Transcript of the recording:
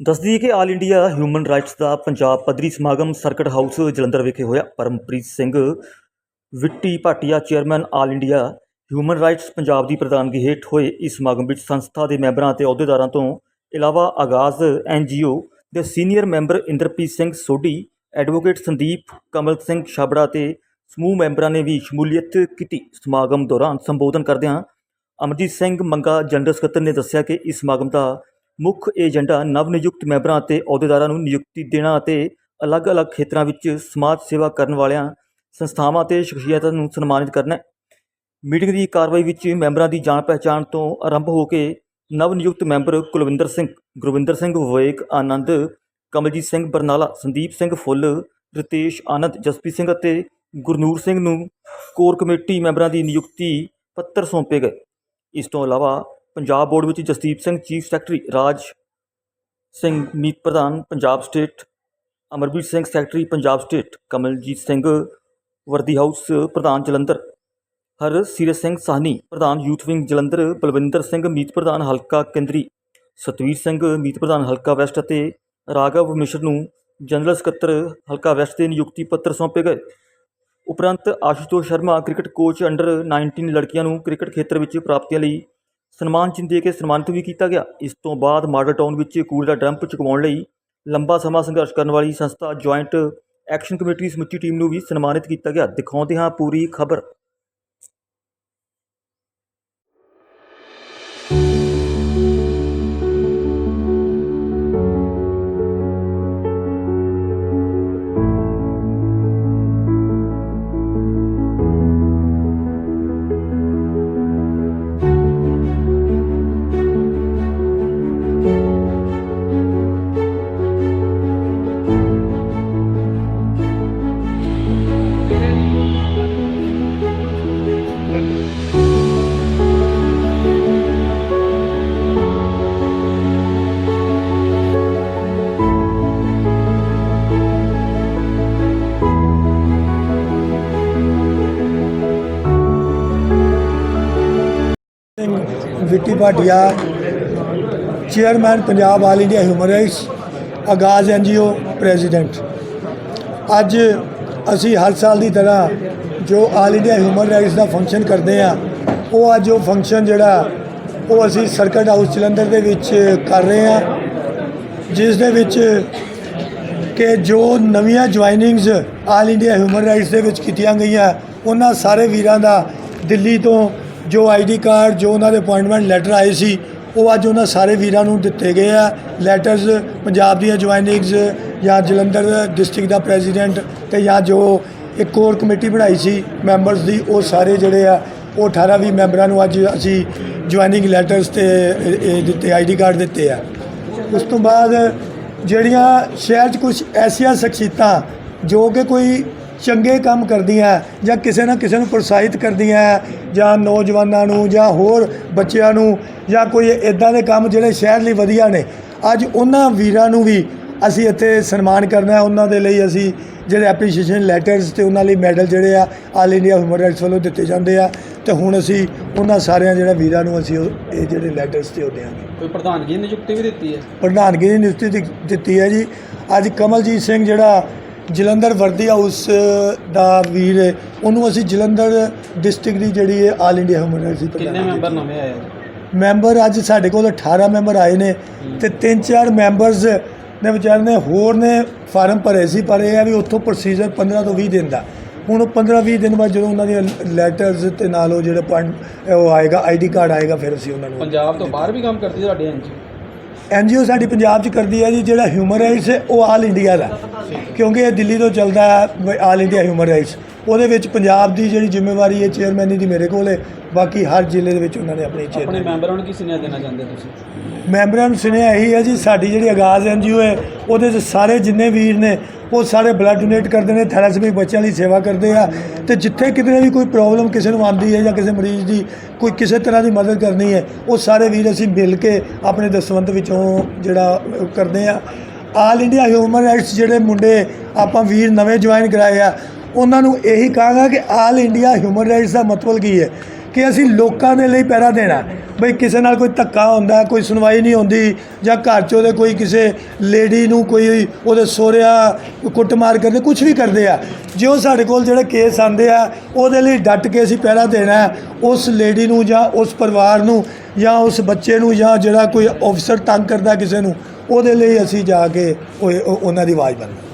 ਦੱਸਦੀ ਹੈ ਕਿ ਆਲ ਇੰਡੀਆ ਹਿਊਮਨ ਰਾਈਟਸ ਦਾ ਪੰਜਾਬ ਪੱਧਰੀ ਸਮਾਗਮ ਸਰਕਟ ਹਾਊਸ ਜਲੰਧਰ ਵਿਖੇ ਹੋਇਆ। Parampreet Singh Witty Bhatia chairman all India human rights Punjab ਦੀ ਪ੍ਰਧਾਨਗੀ ਹੇਠ ਹੋਏ ਇਸ ਸਮਾਗਮ ਵਿੱਚ ਸੰਸਥਾ ਦੇ ਮੈਂਬਰਾਂ ਅਤੇ ਅਹੁਦੇਦਾਰਾਂ ਤੋਂ ਇਲਾਵਾ ਆਗਾਜ਼ ਐਨਜੀਓ ਦੇ senior member Inderpreet Singh Sodhi, advocate Sandeep, Kamal Singh Chhabra ਤੇ ਸਮੂਹ ਮੈਂਬਰਾਂ ਨੇ ਵੀ ਸ਼ਮੂਲੀਅਤ ਕੀਤੀ। ਸਮਾਗਮ ਦੌਰਾਨ ਸੰਬੋਧਨ ਕਰਦਿਆਂ ਅਮਰਜੀਤ ਸਿੰਘ ਮੰਗਾ, ਜਨਰਲ ਸਕੱਤਰ ਨੇ ਦੱਸਿਆ ਕਿ ਇਸ ਸਮਾਗਮ ਦਾ ਮੁੱਖ ਏਜੰਡਾ ਨਵ ਨਿਯੁਕਤ ਮੈਂਬਰਾਂ ਅਤੇ ਅਹੁਦੇਦਾਰਾਂ ਨੂੰ ਨਿਯੁਕਤੀ ਦੇਣਾ ਅਤੇ ਅਲੱਗ-ਅਲੱਗ ਖੇਤਰਾਂ ਵਿੱਚ ਸਮਾਜ ਸੇਵਾ ਕਰਨ ਵਾਲਿਆਂ, ਸੰਸਥਾਵਾਂ ਅਤੇ ਸ਼ਖਸੀਅਤਾਂ ਨੂੰ ਸਨਮਾਨਿਤ ਕਰਨਾ ਹੈ। ਮੀਟਿੰਗ ਦੀ ਕਾਰਵਾਈ ਵਿੱਚ ਮੈਂਬਰਾਂ ਦੀ ਜਾਣ ਪਹਿਚਾਣ ਤੋਂ ਆਰੰਭ ਹੋ ਕੇ ਨਵ ਨਿਯੁਕਤ ਮੈਂਬਰ ਕੁਲਵਿੰਦਰ ਸਿੰਘ, ਗੁਰਵਿੰਦਰ ਸਿੰਘ ਵਿਵੇਕ, ਆਨੰਦ, ਕਮਲਜੀਤ ਸਿੰਘ ਬਰਨਾਲਾ, ਸੰਦੀਪ ਸਿੰਘ ਫੁੱਲ, ਰਿਤੇਸ਼, ਆਨੰਦ, ਜਸਪ੍ਰੀਤ ਸਿੰਘ ਅਤੇ ਗੁਰਨੂਰ ਸਿੰਘ ਨੂੰ ਕੋਰ ਕਮੇਟੀ ਮੈਂਬਰਾਂ ਦੀ ਨਿਯੁਕਤੀ ਪੱਤਰ ਸੌਂਪੇ ਗਏ। ਇਸ ਤੋਂ ਇਲਾਵਾ ਪੰਜਾਬ ਬੋਰਡ ਵਿੱਚ ਜਸਦੀਪ ਸਿੰਘ, ਚੀਫ ਸੈਕਟਰੀ ਰਾਜ ਸਿੰਘ, ਮੀਤ ਪ੍ਰਧਾਨ, Punjab state, Amarbir Singh, secretary Punjab state, Kamaljit Singh, Vardi house ਪ੍ਰਧਾਨ ਜਲੰਧਰ ਹਰ ਸੀਰਤ ਸਿੰਘ ਸਾਹਨੀ ਪ੍ਰਧਾਨ ਯੂਥ ਵਿੰਗ ਜਲੰਧਰ, ਬਲਵਿੰਦਰ ਸਿੰਘ, ਮੀਤ ਪ੍ਰਧਾਨ ਹਲਕਾ ਕੇਂਦਰੀ, ਸਤਵੀਰ ਸਿੰਘ, ਮੀਤ ਪ੍ਰਧਾਨ ਹਲਕਾ ਵੈਸਟ ਅਤੇ ਰਾਘਵ ਮਿਸ਼ਰ ਨੂੰ ਜਨਰਲ ਸਕੱਤਰ ਹਲਕਾ ਵੈਸਟ ਦੇ ਨਿਯੁਕਤੀ ਪੱਤਰ ਸੌਂਪੇ ਗਏ। ਉਪਰੰਤ Ashutosh Sharma cricket coach under 19 ਲੜਕੀਆਂ ਨੂੰ ਕ੍ਰਿਕਟ ਖੇਤਰ ਵਿੱਚ ਪ੍ਰਾਪਤੀਆਂ ਲਈ ਸਨਮਾਨ ਚਿੰਨ੍ਹ ਦੇ ਕੇ ਸਨਮਾਨਿਤ ਵੀ ਕੀਤਾ ਗਿਆ। ਇਸ ਤੋਂ ਬਾਅਦ ਮਾਡਲ ਟਾਊਨ ਵਿੱਚ ਕੂੜੇ ਦਾ ਡੰਪ ਚੁਕਵਾਉਣ ਲਈ ਲੰਬਾ ਸਮਾਂ ਸੰਘਰਸ਼ ਕਰਨ ਵਾਲੀ ਸੰਸਥਾ ਜੁਆਇੰਟ ਐਕਸ਼ਨ ਕਮੇਟੀ ਦੀ ਸਮੁੱਚੀ ਟੀਮ ਨੂੰ ਵੀ ਸਨਮਾਨਿਤ ਕੀਤਾ ਗਿਆ। ਦਿਖਾਉਂਦੇ ਹਾਂ ਪੂਰੀ ਖਬਰ। Vitty Bhatia, chairman Punjab all India human rights, Aagaz NGO president. ਅੱਜ ਅਸੀਂ ਹਰ ਸਾਲ ਦੀ ਤਰ੍ਹਾਂ ਜੋ ਆਲ ਇੰਡੀਆ ਹਿਊਮਨ ਰਾਈਟਸ ਦਾ ਫੰਕਸ਼ਨ ਕਰਦੇ ਆ ਉਹ ਅੱਜ ਉਹ ਫੰਕਸ਼ਨ ਜਿਹੜਾ, ਉਹ ਅਸੀਂ ਸਰਕਟ ਹਾਊਸ ਜਲੰਧਰ ਦੇ ਵਿੱਚ ਕਰ ਰਹੇ ਆ ਜਿਸ ਦੇ ਵਿੱਚ ਕਿ ਜੋ ਨਵੀਆਂ joinings all India human rights ਦੇ ਵਿੱਚ ਕੀਤੀਆਂ ਗਈਆਂ, ਉਹਨਾਂ ਸਾਰੇ ਵੀਰਾਂ ਦਾ ਦਿੱਲੀ ਤੋਂ ਜੋ ਆਈਡੀ ਕਾਰਡ, ਜੋ ਉਹਨਾਂ ਦੇ ਅਪਾਇੰਟਮੈਂਟ ਲੈਟਰ ਆਏ ਸੀ, ਉਹ ਅੱਜ ਉਹਨਾਂ ਸਾਰੇ ਵੀਰਾਂ ਨੂੰ ਦਿੱਤੇ ਗਏ ਆ। ਲੈਟਰਸ ਪੰਜਾਬ ਦੀਆਂ ਜੁਆਇਨਿੰਗਸ ਜਾਂ ਜਲੰਧਰ ਡਿਸਟ੍ਰਿਕਟ ਦਾ ਪ੍ਰੈਜ਼ੀਡੈਂਟ ਤੇ ਜਾਂ ਜੋ ਇੱਕ ਕੋਰ ਕਮੇਟੀ ਬਣਾਈ ਸੀ ਮੈਂਬਰਸ ਦੀ, ਉਹ ਸਾਰੇ ਜਿਹੜੇ ਆ, ਉਹ 18 20 ਮੈਂਬਰਾਂ ਨੂੰ ਅੱਜ ਅਸੀਂ ਜੁਆਇਨਿੰਗ ਲੈਟਰਸ ਤੇ ਇਹ- ਇਹ ਦਿੱਤੇ, ਆਈਡੀ ਕਾਰਡ ਦਿੱਤੇ ਆ। ਉਸ ਤੋਂ ਬਾਅਦ ਜਿਹੜੀਆਂ ਸ਼ਹਿਰ 'ਚ ਕੁਝ ਐਸੀਆਂ ਸ਼ਖਸੀਅਤਾਂ, ਜੋ ਕਿ ਕੋਈ ਚੰਗੇ ਕੰਮ ਕਰਦੀਆਂ ਜਾਂ ਕਿਸੇ ਨਾ ਕਿਸੇ ਨੂੰ ਪ੍ਰੋਤਸਾਹਿਤ ਕਰਦੀਆਂ ਜਾਂ ਨੌਜਵਾਨਾਂ ਨੂੰ ਜਾਂ ਹੋਰ ਬੱਚਿਆਂ ਨੂੰ ਜਾਂ ਕੋਈ ਇਦਾਂ ਦੇ ਕੰਮ ਜਿਹੜੇ ਸ਼ਹਿਰ ਲਈ ਵਧੀਆ ਨੇ ਅੱਜ ਉਹਨਾਂ ਵੀਰਾਂ ਨੂੰ ਵੀ ਅਸੀਂ ਇੱਥੇ ਸਨਮਾਨ ਕਰਨਾ ਹੈ। ਉਹਨਾਂ ਦੇ ਲਈ ਅਸੀਂ ਜਿਹੜੇ ਐਪਰੀਸ਼ੀਏਸ਼ਨ ਲੈਟਰਸ ਤੇ ਉਹਨਾਂ ਲਈ ਮੈਡਲ ਜਿਹੜੇ ਆ ਆਲ ਇੰਡੀਆ ਹਿਊਮਨ ਰਾਈਟਸ ਵੱਲੋਂ ਦਿੱਤੇ ਜਾਂਦੇ ਆ। ਤੇ ਹੁਣ ਅਸੀਂ ਉਹਨਾਂ ਸਾਰਿਆਂ ਜਿਹੜਾ ਵੀਰਾਂ ਨੂੰ ਅਸੀਂ ਇਹ ਜਿਹੜੇ ਲੈਟਰਸ ਤੇ ਉਹ ਦਿਆਂਗੇ। ਕੋਈ ਪ੍ਰਧਾਨਗੀ ਦੀ ਨਿਯੁਕਤੀ ਵੀ ਦਿੱਤੀ ਹੈ? ਪ੍ਰਧਾਨਗੀ ਦੀ ਨਿਯੁਕਤੀ ਦਿੱਤੀ ਹੈ ਜੀ। ਅੱਜ ਕਮਲਜੀਤ ਸਿੰਘ ਜਿਹੜਾ ਜਲੰਧਰ ਵਰਦੀ ਹਾਊਸ ਦਾ ਵੀਰ ਹੈ। ਉਹਨੂੰ ਅਸੀਂ ਜਲੰਧਰ ਡਿਸਟ੍ਰਿਕਟ ਦੀ ਜਿਹੜੀ ਹੈ ਆਲ ਇੰਡੀਆ ਦੀ ਕਿੰਨੇ ਮੈਂਬਰ ਨਵੇਂ ਆਏ ਆ? ਮੈਂਬਰ ਅੱਜ ਸਾਡੇ ਕੋਲ 18 ਮੈਂਬਰ ਆਏ ਨੇ ਤੇ ਤਿੰਨ ਚਾਰ ਮੈਂਬਰਸ ਨੇ ਵਿਚਾਰੇ ਨੇ ਹੋਰ ਨੇ ਫਾਰਮ ਭਰੇ ਸੀ ਪਰ ਇਹ ਆ ਵੀ ਉੱਥੋਂ ਪ੍ਰੋਸੀਜਰ 15 ਤੋਂ 20 ਦਿਨ ਦਾ। ਹੁਣ 15 20 ਦਿਨ ਬਾਅਦ ਜਦੋਂ ਉਹਨਾਂ ਦੀਆਂ ਲੈਟਰਸ ਤੇ ਨਾਲ ਉਹ ਜਿਹੜੇ ਪੁਆਇੰਟ ਉਹ ਆਏਗਾ ਆਈਡੀ ਕਾਰਡ ਆਏਗਾ ਫਿਰ ਅਸੀਂ ਉਹਨਾਂ ਨੂੰ ਪੰਜਾਬ ਤੋਂ ਬਾਹਰ ਵੀ ਕੰਮ ਕਰਦੀ ਤੁਹਾਡੀ ਐਨਜੀ ਐਨਜੀਓ ਸਾਡੀ ਪੰਜਾਬ 'ਚ ਕਰਦੀ ਹੈ ਜੀ ਜਿਹੜਾ ਹਿਊਮਨ ਰਾਈਟਸ ਹੈ ਉਹ ਆਲ ਇੰਡੀਆ ਦਾ। ਕਿਉਂਕਿ ਇਹ ਦਿੱਲੀ ਤੋਂ ਚੱਲਦਾ ਹੈ ਆਲ ਇੰਡੀਆ ਹਿਊਮਨ ਰਾਈਟਸ ਉਹਦੇ ਵਿੱਚ ਪੰਜਾਬ ਦੀ ਜਿਹੜੀ ਜ਼ਿੰਮੇਵਾਰੀ ਹੈ ਚੇਅਰਮੈਨੀ ਦੀ ਮੇਰੇ ਕੋਲ ਹੈ। ਬਾਕੀ ਹਰ ਜ਼ਿਲ੍ਹੇ ਦੇ ਵਿੱਚ ਉਹਨਾਂ ਨੇ ਆਪਣੀ ਆਪਣੇ ਚੇਅਰਮੈਨ ਮੈਂਬਰਾਂ ਨੂੰ ਕੀ ਸੁਨੇਹਾ ਦੇਣਾ ਚਾਹੁੰਦੇ ਤੁਸੀਂ? ਮੈਂਬਰਾਂ ਨੂੰ ਸੁਨੇਹਾ ਇਹੀ ਹੈ ਜੀ, ਸਾਡੀ ਜਿਹੜੀ ਆਗਾਜ਼ ਐਨਜੀਓ ਹੈ, ਉਹਦੇ 'ਚ ਸਾਰੇ ਜਿੰਨੇ ਵੀਰ ਨੇ, ਉਹ ਸਾਰੇ ਬਲੱਡ ਡੋਨੇਟ ਕਰਦੇ ਨੇ ਥੈਲੇਸੀਮਿਕ ਬੱਚਿਆਂ ਲਈ ਸੇਵਾ ਕਰਦੇ ਆ। ਤੇ ਜਿੱਥੇ ਕਿਤੇ ਵੀ ਕੋਈ ਪ੍ਰੋਬਲਮ ਕਿਸੇ ਨੂੰ ਆਉਂਦੀ ਹੈ ਜਾਂ ਕਿਸੇ ਮਰੀਜ਼ ਦੀ ਕੋਈ ਕਿਸੇ ਤਰ੍ਹਾਂ ਦੀ ਮਦਦ ਕਰਨੀ ਹੈ, ਉਹ ਸਾਰੇ ਵੀਰ ਅਸੀਂ ਮਿਲ ਕੇ ਆਪਣੇ ਦਸਵੰਤ ਵਿੱਚੋਂ ਜਿਹੜਾ ਕਰਦੇ ਆ। ਆਲ ਇੰਡੀਆ ਹਿਊਮਨ ਰਾਈਟਸ ਜਿਹੜੇ ਮੁੰਡੇ ਆਪਾਂ ਵੀਰ ਨਵੇਂ ਜੁਆਇਨ ਕਰਾਏ ਆ, ਉਹਨਾਂ ਨੂੰ ਇਹੀ ਕਹਾਂਗਾ ਕਿ ਆਲ ਇੰਡੀਆ ਹਿਊਮਨ ਰਾਈਟਸ ਦਾ ਮਤਲਬ ਕੀ ਹੈ? ਕਿ ਅਸੀਂ ਲੋਕਾਂ ਦੇ ਲਈ ਪਹਿਰਾ ਦੇਣਾ ਬਈ ਕਿਸੇ ਨਾਲ ਕੋਈ ਧੱਕਾ ਹੁੰਦਾ, ਕੋਈ ਸੁਣਵਾਈ ਨਹੀਂ ਹੁੰਦੀ ਜਾਂ ਘਰ 'ਚ ਉਹਦੇ ਕੋਈ ਕਿਸੇ ਲੇਡੀ ਨੂੰ ਕੋਈ ਉਹਦੇ ਸੋਹਰਿਆ ਕੁੱਟਮਾਰ ਕਰਦੇ ਕੁਝ ਵੀ ਕਰਦੇ ਆ। ਜੇ ਉਹ ਸਾਡੇ ਕੋਲ ਜਿਹੜੇ ਕੇਸ ਆਉਂਦੇ ਆ, ਉਹਦੇ ਲਈ ਡਟ ਕੇ ਅਸੀਂ ਪਹਿਰਾ ਦੇਣਾ ਉਸ ਲੇਡੀ ਨੂੰ ਜਾਂ ਉਸ ਪਰਿਵਾਰ ਨੂੰ ਜਾਂ ਉਸ ਬੱਚੇ ਨੂੰ ਜਾਂ ਜਿਹੜਾ ਕੋਈ ਅਫਸਰ ਤੰਗ ਕਰਦਾ ਕਿਸੇ ਨੂੰ, ਉਹਦੇ ਲਈ ਅਸੀਂ ਜਾ ਕੇ ਉਹਨਾਂ ਦੀ ਆਵਾਜ਼ ਬਣਨਾ